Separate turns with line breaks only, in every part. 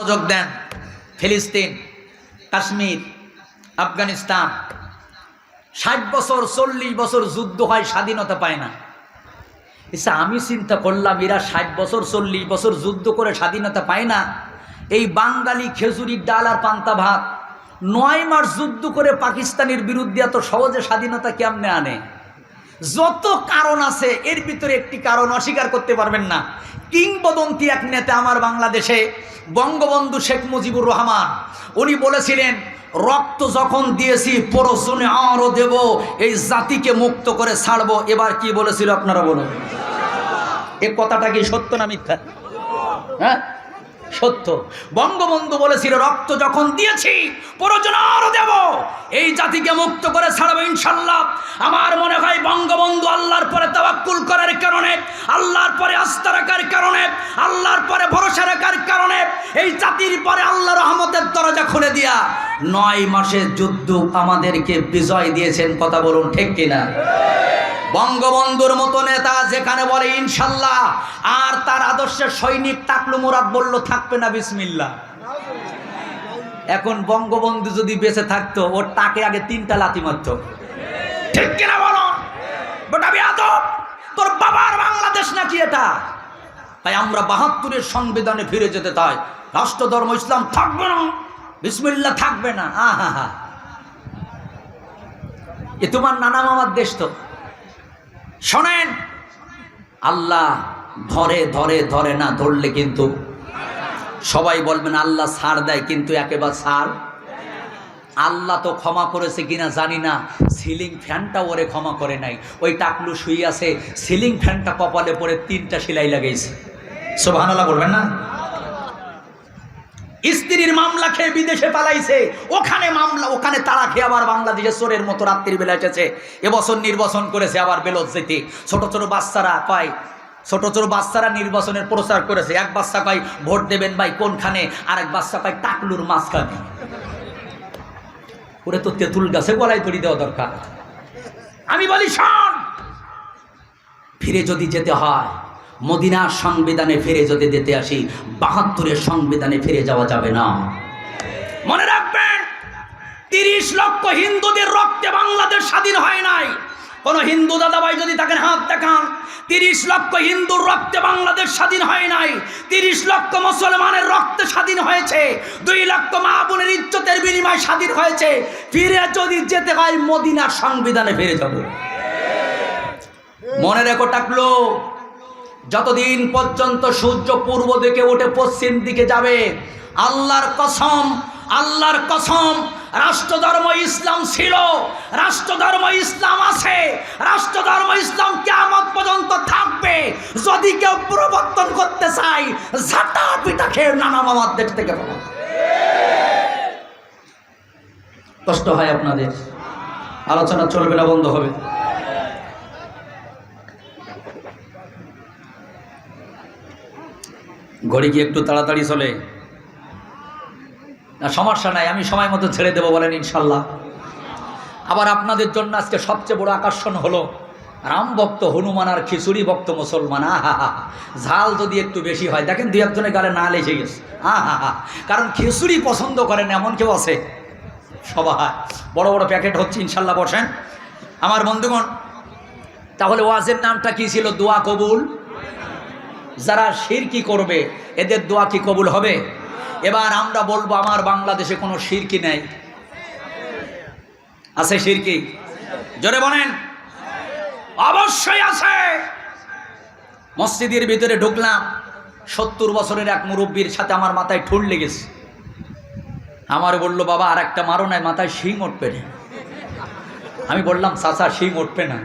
যোগ দেন। ফিলিস্তিন, কাশ্মীর, আফগানিস্তান। ষাট বছর, চল্লিশ বছর যুদ্ধ হয়, স্বাধীনতা পায় না। আচ্ছা আমি চিন্তা করলাম, এরা ষাট বছর, চল্লিশ বছর যুদ্ধ করে স্বাধীনতা পায় না। এই বাঙালি খেজুরির ডাল আর পান্তা ভাত, নয় মাস যুদ্ধ করে পাকিস্তানের বিরুদ্ধে এত সহজে স্বাধীনতা কেমনে আনে? যত কারণ আছে, এর ভিতরে একটি কারণ অস্বীকার করতে পারবেন না। কিংবদন্তি এক নেতা আমার বাংলাদেশে, বঙ্গবন্ধু শেখ মুজিবুর রহমান, উনি বলেছিলেন, রক্ত যখন দিয়েছি পরশনে আরও দেব, এই জাতিকে মুক্ত করে ছাড়বো। এবার কি বলেছিল আপনারা বলুন? এ কথাটা কি সত্য না মিথ্যা? হ্যাঁ? সত্য। বঙ্গবন্ধু বলেছিল, রক্ত যখন দিয়েছি প্রয়োজন আরও দেব, এই জাতিকে মুক্ত করে ছাড়বো ইনশাল্লাহ। আমার তাওয়াক্কুল করার কারণে, আল্লাহর পরে আস্থা রাখার কারণে, আল্লাহর পরে ভরসা রাখার কারণে, এই জাতির পরে আল্লাহ রহমতের দরজা খুলে দিয়া নয় মাসের যুদ্ধ আমাদেরকে বিজয় দিয়েছেন, কথা বলুন ঠিক কিনা? বঙ্গবন্ধুর মতো নেতা যেখানে বলে, ইনশাল্লাহ, আর তার আদর্শের সৈনিক তাকলু মুরাদ বলল, থাকবে না বিসমিল্লা এখন বঙ্গবন্ধু যদি বেঁচে থাকতো, ওর তাকে আগে তিনটা লাথি মারত। ঠিক কিনা বলো গোটা বিয়াদব তোর বাবার বাংলাদেশ নাকি এটা। তাই আমরা বাহাত্তরের সংবিধানে ফিরে যেতে চাই। রাষ্ট্র ধর্ম ইসলাম থাকবে না। বিসমিল্লা থাকবে না। আহা হা এ তোমার নানা মামার দেশ তো। শোনেন, আল্লাহ ধরে ধরে ধরে না ধরলে কিন্তু সবাই বলবেন, আল্লাহ সার দেয়, কিন্তু একেবারে ছাড় আল্লাহ তো ক্ষমা করেছে কিনা জানি না। সিলিং ফ্যানটা ওরে ক্ষমা করে নাই। ওই টাকলু শুই আছে, সিলিং ফ্যানটা কপালে পরে তিনটা সেলাই লাগাইছে। সোভান আল্লাহ বলবেন না? স্ত্রীর মামলা খেয়ে বিদেশে পালাইছে। ওখানে মামলা, ওখানে তারা খেয়ে আবার বাংলাদেশে চোরের মতো রাত্রির বেলা এসেছে। এবছর নির্বাচন করেছে, আবার বেলত যেতে ছোট ছোট বাচ্চারা কয় ছোট ছোট বাচ্চারা নির্বাচনের প্রচার করেছে। এক বাচ্চা কয়, ভোট দেবেন ভাই কোনখানে? আর এক বাচ্চা কয়, টাকলুর মাঝখানে। ওরে তো তেঁতুল গাছে গলায় তুলি দেওয়া দরকার। আমি বলি, শোন! ফিরে যদি যেতে হয়, মদিনার সংবিধানে ফিরে যদি যেতে আসি, বাহাত্তরের সংবিধানে ফিরে যাওয়া যাবে না। মনে রাখবেন, তিরিশ লক্ষ হিন্দুদের রক্তে বাংলাদেশ স্বাধীন হয় নাই। কোন হিন্দু দাদাভাই যদি তাকে হাত দেখান, তিরিশ লক্ষ হিন্দুর রক্তে বাংলাদেশ স্বাধীন হয় নাই, তিরিশ লক্ষ মুসলমানের রক্তে স্বাধীন হয়েছে, দুই লক্ষ মা বোনের ইজ্জতের বিনিময়ে স্বাধীন হয়েছে, ফিরে যদি যেতে হয় মদিনার সংবিধানে ফিরে যাব। মনে রেখো টাকলো, যতদিন পর্যন্ত সূর্য পূর্ব দিকে উঠে পশ্চিম দিকে যাবে, আল্লাহর কসম আল্লাহর কসম রাষ্ট্রধর্ম ইসলাম ছিল। রাষ্ট্রধর্ম ইসলাম আছে। রাষ্ট্রধর্ম ইসলাম কেমন পর্যন্ত থাকবে। যদি কেউ প্রবর্তন করতে চাই ঝাঁটা পিটা খেয়ে নানা মামার দেশ থেকে। কষ্ট হয় আপনাদের। আলোচনা চলবে না, বন্ধ হবে। ঘড়ি কি একটু তাড়াতাড়ি চলে? সমস্যা নাই, আমি সময় মতো ছেড়ে দেবো বলেন ইনশাল্লাহ। আবার আপনাদের জন্য আজকে সবচেয়ে বড় আকর্ষণ হলো, রাম ভক্ত, হনুমান আর খিচুড়ি ভক্ত মুসলমান, আহা ঝাল যদি একটু বেশি হয়, দেখেন দু একজনের গালে না লেগে গেছে, আহা হা। কারণ খিচুড়ি পছন্দ করেন, এমন কেউ আছে? সবাই। বড় বড় প্যাকেট হচ্ছে, ইনশাল্লাহ বসেন। আমার বন্ধুগণ, তাহলে ওয়াজের নামটা কি ছিল? দোয়া কবুল? যারা শিরকি করবে, এদের দোয়া কি কবুল হবে? এবার আমরা বলব, আমার বাংলাদেশে কোনো শিরকি নেই। আছে শিরকি? জোরে বলেন। অবশ্যই আছে। মসজিদের ভিতরে ঢুকলাম, সত্তর বছরের এক মুরব্বীর সাথে আমার মাথায় ঠুল লেগেছে। আমার বলল, বাবা আর একটা মারো নাই, মাথায় শিং উঠবে না। আমি বললাম, চাচা, শিং উঠবে না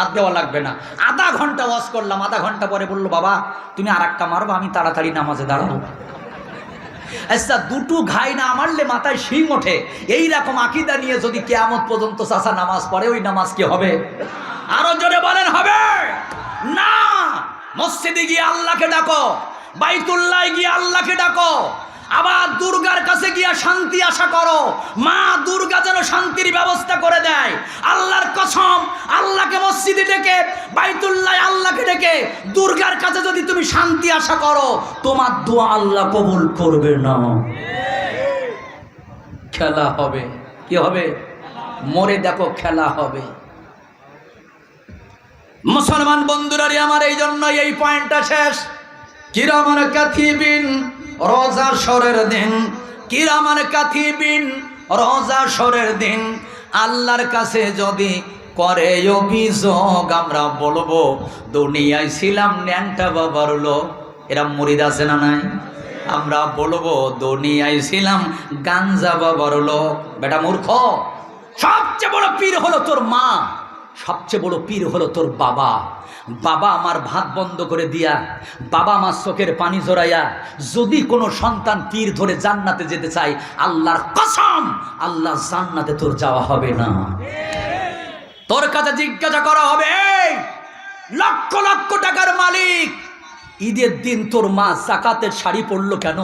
আর দেওয়া লাগবে না। আধা ঘণ্টা ওয়াশ করলাম, আধা ঘণ্টা পরে বলল, বাবা, তুমি আর একটা মারবো, আমি তাড়াতাড়ি নামাজে দাঁড়াবো। আচ্ছা দুটো ঘাই না মারলে মাথায় শিং ওঠে। এই রকম আকিদা নিয়ে যদি কেয়ামত পর্যন্ত চাষা নামাজ পড়ে, ওই নামাজ কি হবে? আরও জোরে বলেন, হবে? না! মসজিদে গিয়ে আল্লাহকে ডাকো, বাইতুল্লাহ গিয়ে আল্লাহকে ডাকো। আবার দুর্গার কাছে গিয়ে শান্তি আশা করো। মা দুর্গা যেন শান্তির ব্যবস্থা করে দেয়। আল্লাহর কসম, আল্লাহকে মসজিদে ডেকে, বাইতুল্লাহ আল্লাহকে ডেকে দুর্গার কাছে যদি তুমি শান্তি আশা করো, তোমার দোয়া আল্লাহ কবুল করবে না। খেলা হবে। কি হবে? মরে দেখো খেলা হবে। মুসলমান বন্ধুরারি, আমার এই জন্য এই পয়েন্টটা শেষ। কিরামান কাথিবিন রোজা সরের দিন। কিরামান কাথিবিন রোজা সরের দিন। আল্লাহর কাছে যদি করে অভিযোগ, আমরা বলব, দুনিয়ায় ছিলাম ন্যাংটা বাবার লোক। এরা মরিদ আছে না নাই? আমরা বলব, দুনিয়ায় ছিলাম গাঞ্জা বাবার লোক। বেটা মূর্খ, সবচেয়ে বড় পীর হলো তোর মা। সবচেয়ে বড় পীর হলো তোর বাবা। বাবা আমার ভাত বন্ধ করে দিয়া, বাবা আমার চোখের পানি জড়াইয়া, যদি কোনো সন্তান পীর ধরে জান্নাতে যেতে চায়, আল্লাহর কসম, আল্লাহ জান্নাতে তোর যাওয়া হবে না। তোর কাছে জিজ্ঞাসা করা হবে লক্ষ লক্ষ টাকার মালিক, ঈদের দিন তোর মা জাকাতের শাড়ি পরলো কেন?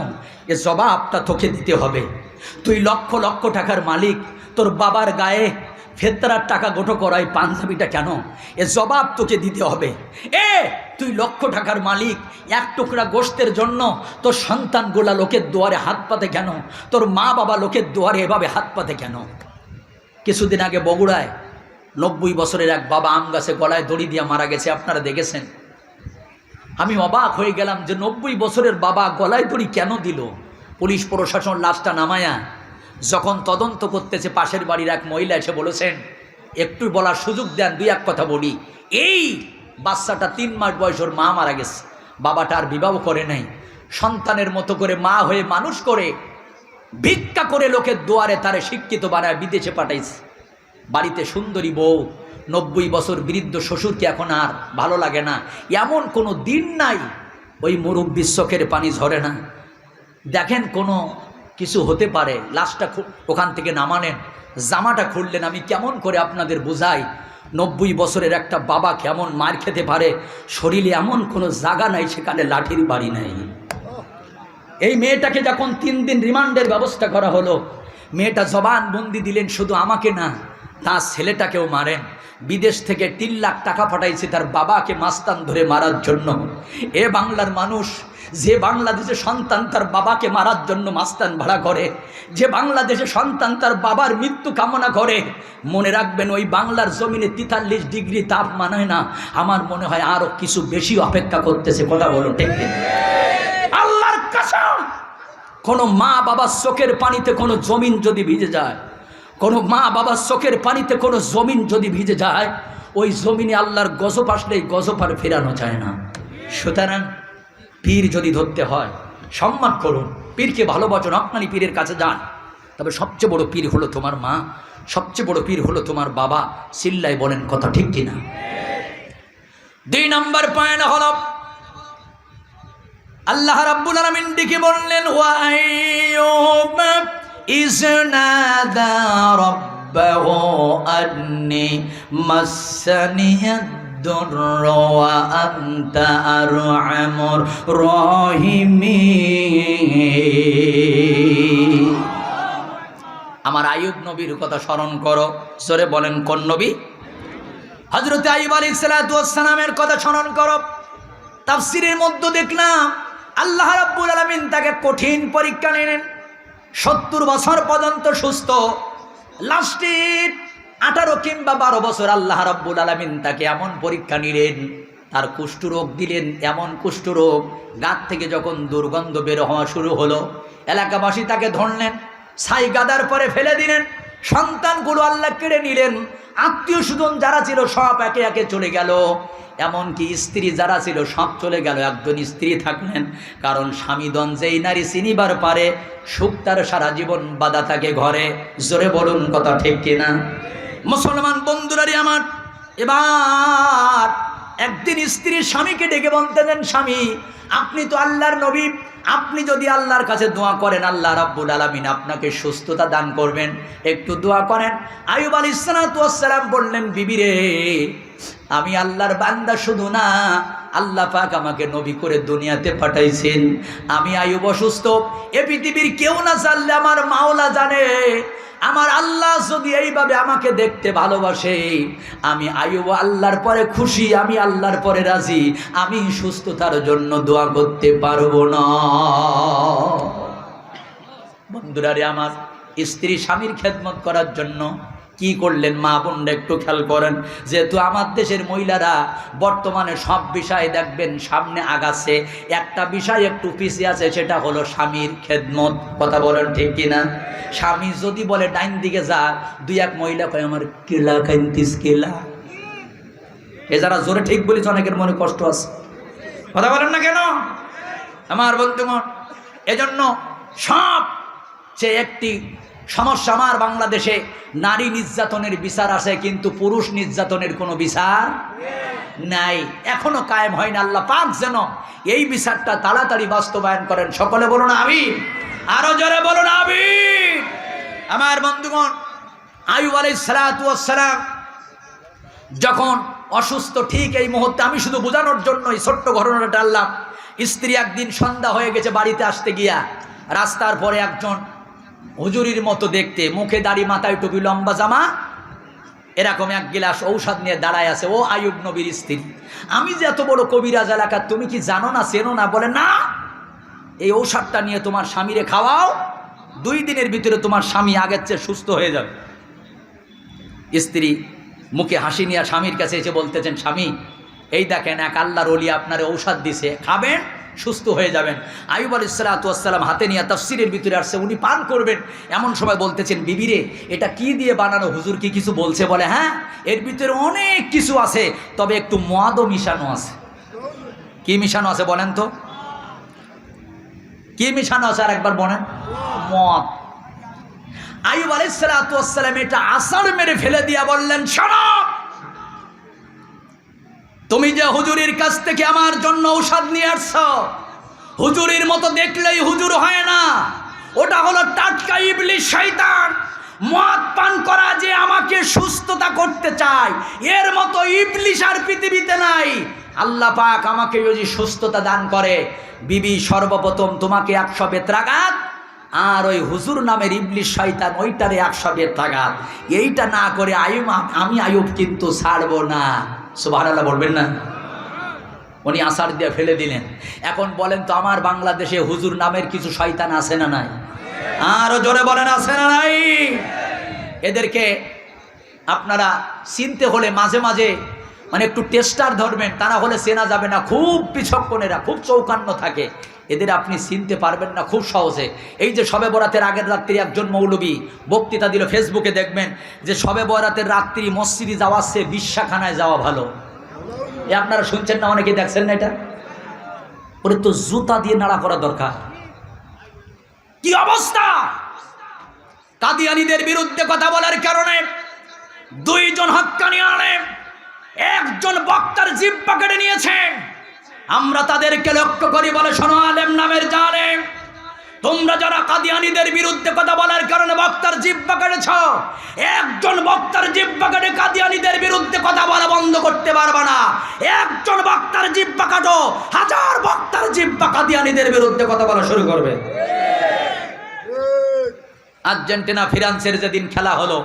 এ জবাবটা তোকে দিতে হবে। তুই লক্ষ লক্ষ টাকার মালিক, তোর বাবার গায়ে ফেতরার টাকা গোটো করাই পাঞ্জাবিটা কেন? এ জবাব তোকে দিতে হবে। এ, তুই লক্ষ টাকার মালিক, এক টুকরা গোষ্ঠের জন্য তোর সন্তানগুলা লোকের দুয়ারে হাত পাতে কেন? তোর মা বাবা লোকের দুয়ারে এভাবে হাত পাতে কেন? কিছুদিন আগে বগুড়ায় নব্বই বছরের এক বাবা আম গাছে গলায় দড়ি দিয়ে মারা গেছে, আপনারা দেখেছেন? আমি অবাক হয়ে গেলাম যে নব্বই বছরের বাবা গলায় দড়ি কেন দিল? পুলিশ প্রশাসন লাশটা নামায়া যখন তদন্ত করতেছে পাশের বাড়ির এক মহিলা এসে বলেছেন, একটু বলার সুযোগ দেন, দুই এক কথা বলি। এই বাচ্চাটা তিন মাস বয়স, ওর মা মারা গেছে। বাবাটা আর বিবাহ করে নাই। সন্তানের মতো করে মা হয়ে মানুষ করে ভিক্ষা করে লোকের দুয়ারে তারে শিক্ষিত বানায় বিদেশে পাঠাইছে। বাড়িতে সুন্দরী বউ, নব্বই বছর বৃদ্ধ শ্বশুরকে এখন আর ভালো লাগে না। এমন কোনো দিন নাই, ওই মুরব্বীর চোখের পানি ঝরে না। দেখেন কোনো কিছু হতে পারে। লাশটা ওখান থেকে নামানেন জামাটা খুললেন। আমি কেমন করে আপনাদের বোঝাই? নব্বই বছরের একটা বাবা কেমন মার খেতে পারে? শরীরে এমন কোনো জায়গা নাই, সেখানে লাঠির বাড়ি নাই। এই মেয়েটাকে যখন তিন দিন রিমান্ডের ব্যবস্থা করা হলো, মেয়েটা জবান বন্দি দিলেন, শুধু আমাকে না, তার ছেলেটাকেও মারেন। বিদেশ থেকে তিন লাখ টাকা পাঠাইছে তার বাবাকে মাস্তান ধরে মারার জন্য এ বাংলার মানুষ, যে বাংলাদেশে সন্তান তার বাবাকে মারার জন্য মাস্তান ভাড়া করে, যে বাংলাদেশে সন্তান তার বাবার মৃত্যু কামনা করে, মনে রাখবেন ওই বাংলার জমিনে তেতাল্লিশ ডিগ্রি তাপ মানায় না আমার মনে হয় আরও কিছু বেশি অপেক্ষা করতেছে, কথা বলো ঠিক। আল্লাহর কসম, কোনো মা বাবার চোখের পানিতে কোনো জমিন যদি ভিজে যায় কোনো মা বাবার চোখের পানিতে কোনো জমিন যদি ভিজে যায়, ওই জমিনে আল্লাহর গজব আসলেই গজব আর ফেরানো যায় না। সুতরাং পীর যদি ধরতে হয়, সম্মান করুন। পীরকে ভালোবাসুন, আপনারই পীরের কাছে যান। তবে সবচেয়ে বড় পীর হলো তোমার মা, সবচেয়ে বড় পীর হলো তোমার বাবা সিল্লাই বলেন কথা ঠিক কিনা। দুই নম্বর পয়েন্ট হল, আল্লাহ রাব্বুল আলামিন ডেকে বললেন, ওয়া আইয়ুব ইজনাদা রাব্বাহু আন্নি মাসানি الضر وأنت أرحم الراحمين আমার আয়ুব নবীর কথা স্মরণ করো সরে বলেন কোন নবী হজরত আইব আলী সালামের কথা স্মরণ করো তাফসিরের মধ্যে দেখলাম আল্লাহ রাব্বুল আলমিন তাকে কঠিন পরীক্ষা নিলেন সত্তর বছর পর্যন্ত সুস্থ। লাস্টের আঠারো কিংবা বারো বছর আল্লাহ রব্বুল আলমিন তাকে এমন পরীক্ষা নিলেন, তার কুষ্ঠরোগ দিলেন, এমন কুষ্ঠরোগ গাত থেকে যখন দুর্গন্ধ বের হওয়া শুরু হলো, এলাকাবাসী তাকে ধরলেন, ছাই গাদার পরে ফেলে দিলেন, সন্তানগুলো আল্লাহ কেড়ে নিলেন আত্মীয় স্বজন যারা ছিল, সব একে একে চলে গেল। এমনকি স্ত্রী যারা ছিল, সব চলে গেল। একজন স্ত্রী থাকলেন, কারণ স্বামীদন যেই নারী চিনিবার পারে, সুখ তার সারা জীবন বাধা থাকে ঘরে। জোরে বলুন, কথা ঠিক কিনা? মুসলমান বন্ধুরারি আমার, এবার একদিন স্ত্রীর স্বামীকে ডেকে বলতে দেন, স্বামী, আপনি তো আল্লাহর নবী। আপনি যদি আল্লাহর কাছে দোয়া করেন, আল্লাহ রাব্বুল আলমিন আপনাকে সুস্থতা দান করবেন। একটু দোয়া করেন। আয়ুব আলী ইসলাম বললেন, বিবি রে, আমি আল্লাহর বান্দা শুধু না, আল্লাহ পাক আমাকে নবী করে দুনিয়াতে পাঠাইছেন। আমি আয়ুব অসুস্থ। এ পৃথিবীর কেউ না জানলে আমার মাওলা জানে। আমার আল্লাহ যদি এইভাবে আমাকে দেখতে ভালোবাসে, আমি আয়ু আল্লাহর পরে খুশি, আমি আল্লাহর পরে রাজি, আমি সুস্থতার জন্য দোয়া করতে পারব না। বন্ধুরা রে আমার, স্ত্রী স্বামীর খেদমত করার জন্য কি করলেন মা বোনরা একটু খেয়াল করেন, যেহেতু আমার দেশের মহিলারা বর্তমানে সব বিষয়ে দেখবেন, সামনে আগাচ্ছে একটা বিষয় একটু পিছিয়ে আছে, সেটা হলো স্বামীর খেদমত। কথা বলেন ঠিক কিনা? স্বামী যদি বলে ডাইন দিকে যা, দুই এক মহিলা কয়, আমার কেলা কাইন্তিস, কেলা? এ যারা জোরে ঠিক বলিস অনেকের মনে কষ্ট আছে। কথা বলেন না কেন? আমার বন্ধুগণ, এজন্য সব সে একটি সমস্যা আমার বাংলাদেশে নারী নির্যাতনের বিচার আছে, কিন্তু পুরুষ নির্যাতনের কোনো বিচার নাই। এখনও কায়েম হয় না। আল্লাহ পাক যেন এই বিচারটা তাড়াতাড়ি বাস্তবায়ন করেন। সকলে বলুন আমি আরও জোরে বলুন আমি আমার বন্ধুগণ আয়ুব আলাই সালাম যখন অসুস্থ, ঠিক এই মুহূর্তে আমি শুধু বোঝানোর জন্য এই ছোট্ট ঘটনাটা টানলাম। স্ত্রী একদিন সন্ধ্যা হয়ে গেছে বাড়িতে আসতে গিয়া, রাস্তার পরে একজন হুজুরির মতো দেখতে, মুখে দাড়ি, মাথায় টুপি, লম্বা জামা, এরকম এক গিলাস ঔষধ নিয়ে দাঁড়ায় আছে। ও আয়ুব নবীর স্ত্রী। আমি যে এত বড় কবিরাজ এলাকা তুমি কি জানো না, চেনো না? বলে, না, এই ঔষধটা নিয়ে তোমার স্বামীরে খাওয়াও, দুই দিনের ভিতরে তোমার স্বামী আগের চেয়ে সুস্থ হয়ে যাবে। স্ত্রী মুখে হাসি নিয়ে স্বামীর কাছে এসে বলতেছেন, স্বামী, এই দেখেন এক আল্লাহর অলি আপনার ঔষধ দিছে, খাবেন? সুস্থ হয়ে যাবেন। আয়ুব আল ইসলাতাম হাতে নিয়ে তফসিরের ভিতরে আসছে, উনি পান করবেন। এমন সময় বলতেছেন, বিবিরে, এটা কি দিয়ে বানানো? হুজুর কি কিছু বলছে? বলে হ্যাঁ এর ভিতরে অনেক কিছু আছে, তবে একটু মদও মিশানো আছে। কি মিশানো আছে বলেন তো? কি মিশানো আছে আর একবার বলেন? মদ। আয়ুব আলাইসালাম এটা আসার মেরে ফেলে দিয়া বললেন, শোনো তুমি যে হুজুরির কাছ থেকে আমার জন্য ঔষধ নিয়ে আসছ, হুজুরির মতো দেখলেই হুজুর হয় না। ওটা হলো টাটকা ইবলিশ শয়তান। মদ পান করা যে আমাকে সুস্থতা করতে চায়, এর মতো ইবলিশ আর পৃথিবীতে নাই। আল্লাহ পাক আমাকে যদি সুস্থতা দান করে। বিবি, সর্বপ্রথম তোমাকে একশো বেত্রাঘাত, আর ওই হুজুর নামের ইবলিশ শয়তান ওইটারে একশো বেত্রাঘাত। এইটা না করে আয়ুব, আমি আয়ুব কিন্তু ছাড়বো না। সুবাহ বলবেন না? উনি আসার দিয়ে ফেলে দিলেন। এখন বলেন তো আমার বাংলাদেশে হুজুর নামের কিছু শয়তান আছে না নাই? আরও জোরে বলেন, আছে না নাই? এদেরকে আপনারা চিনতে হলে মাঝে মাঝে মানে একটু টেস্টার ধরবেন, তারা হলে চেনা যাবে না। খুব বিচক্ষণেরা, খুব চৌকান্ন থাকে। এদের আপনি চিনতে পারবেন না খুব সহজে। এই যে সবে বরাতের আগের রাত্রি একজন মৌলবী বক্তৃতা দিল, ফেসবুকে দেখবেন যে সবে বরাতের রাত্রি মসজিদে যাওয়ার সে বিশ্বাখানায় যাওয়া ভালো। এ আপনারা শুনছেন না অনেকে দেখছেন না এটা? ওরে তো জুতা দিয়ে নাড়া করা দরকার। কি অবস্থা? কাদিয়ানিদের বিরুদ্ধে কথা বলার কারণে দুইজন হক্কানি আলেম, একজন বক্তার জিব্বা কেটে নিয়েছে। আমরা তাদেরকে লক্ষ্য করি বলে শোনো আলেম নামের জালেম। তোমরা যারা কাদিয়ানিদের বিরুদ্ধে কথা বলার কারণে বক্তার জিব্বা কেটেছ, একজন বক্তার জিব্বা কেটে কাদিয়ানিদের বিরুদ্ধে কথা বলা বন্ধ করতে পারবে না। একজন বক্তার জিব্বা কাটো, হাজার বক্তার জিব্বা কাদিয়ানিদের বিরুদ্ধে কথা বলা শুরু করবে। আর্জেন্টিনা, ফ্রান্সের যেদিন খেলা হলো